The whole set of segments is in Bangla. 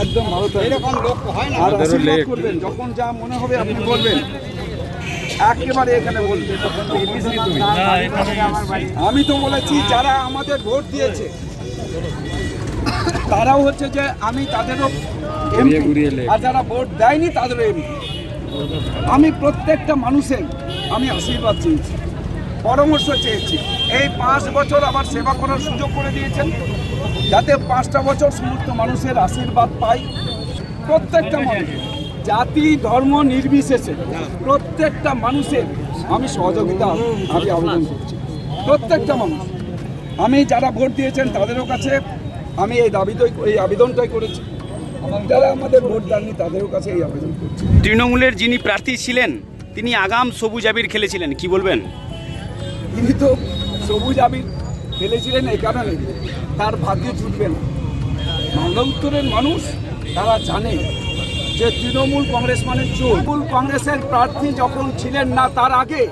একদম ভালো এরকম লোক হয় না। আর আশীর্বাদ করবেন যখন যা মনে হবে আপনি বলবেন। একেবারে এখানে বলবেন। আমি তো বলেছি যারা আমাদের ভোট দিয়েছে তারাও হচ্ছে যে আমি তাদেরও। আর যারা ভোট দেয়নি তাদেরও এমপি। আমি প্রত্যেকটা মানুষের আমি আশীর্বাদ চেয়েছি পরামর্শ চেয়েছি। এই পাঁচ বছর আবার সেবা করার সুযোগ করে দিয়েছেন। যাতে পাঁচটা বছর সমস্ত মানুষের আশীর্বাদ পাই। প্রত্যেকটা মানুষ জাতি ধর্ম নির্বিশেষে প্রত্যেকটা মানুষের আমি সহযোগিতা আমি আবেদন করছি। প্রত্যেকটা মানুষ আমি যারা ভোট দিয়েছেন তাদেরও কাছে আমি এই দাবিটাই এই আবেদনটাই করেছি। যারা আমাদের ভোট দেননি তাদেরও কাছে এই আবেদন করছি। তৃণমূলের যিনি প্রার্থী ছিলেন তিনি আগাম সবুজ আবির খেলেছিলেন কি বলবেন? তিনি তো সবুজ আবির খেলেছিলেন এই কারণে। তার ভাগ্যে ছুটবে না। মালদা উত্তরের মানুষ, তারা জানে যে তৃণমূল কংগ্রেস মানে তৃণমূল কংগ্রেসের প্রার্থী যখন ছিলেন না তার আগে,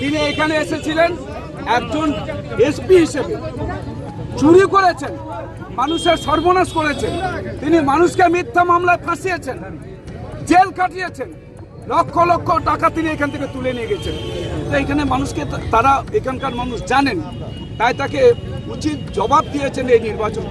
তিনি এখানে এসেছিলেন একজন এসপি হিসেবে। চুরি করেছেন, মানুষের সর্বনাশ করেছেন। তিনি মানুষকে মিথ্যা মামলায় ফাঁসিয়েছেন, জেল কাটিয়েছেন। লক্ষ লক্ষ টাকা তিনি এখান থেকে তুলে নিয়ে গেছেন। তো এখানে মানুষকে তারা এখানকার মানুষ জানেন। তাই তাকে উচিত জবাব দিয়েছেন এই নির্বাচন।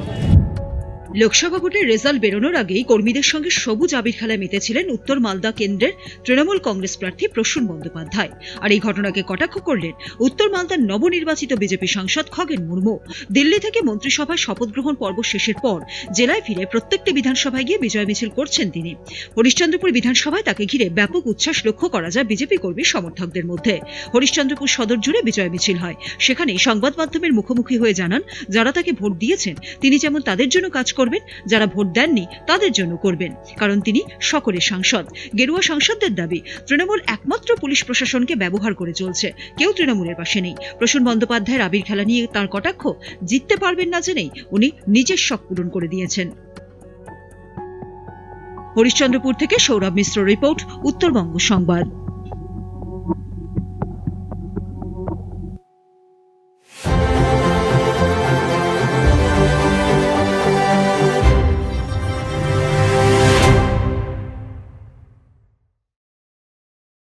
লোকসভা ভোটের রেজাল্ট বেরোনোর আগেই কর্মীদের সঙ্গে সবুজ আবির খেলায় মেতেছিলেন উত্তর মালদা কেন্দ্রের তৃণমূল কংগ্রেস প্রার্থী প্রসূন বন্দ্যোপাধ্যায়। আর এই ঘটনাকে কটাক্ষ করলেন উত্তর মালদার নবনির্বাচিত বিজেপি সাংসদ খগেন মুর্মু। দিল্লি থেকে মন্ত্রিসভায় শপথ গ্রহণ পর্ব শেষের পর জেলায় ফিরে প্রত্যেকটি বিধানসভায় গিয়ে বিজয় মিছিল করছেন তিনি। হরিশ্চন্দ্রপুর বিধানসভায় তাকে ঘিরে ব্যাপক উচ্ছ্বাস লক্ষ্য করা যায় বিজেপি কর্মী সমর্থকদের মধ্যে। হরিশ্চন্দ্রপুর সদর জুড়ে বিজয় মিছিল হয়। সেখানে সংবাদ মাধ্যমের মুখোমুখি হয়ে জানান, যারা তাকে ভোট দিয়েছেন, তিনি যেমন তাদের জন্য কাজ করবেন, যারা ভোট দেননি তাদের জন্য করবেন। কারণ তিনি সকলের সাংসদ। গেরুয়া সাংসদদের দাবি, তৃণমূল একমাত্র পুলিশ প্রশাসনকে ব্যবহার করে চলছে। কেউ তৃণমূলের পাশে নেই। প্রসূন বন্দ্যোপাধ্যায়ের আবির খেলা নিয়ে তার কটাক্ষ জিততে পারবেন না জেনেই উনি নিজের শখ পূরণ করে দিয়েছেন। হরিশ্চন্দ্রপুর থেকে সৌরভ মিশ্র রিপোর্ট, উত্তরবঙ্গ সংবাদ।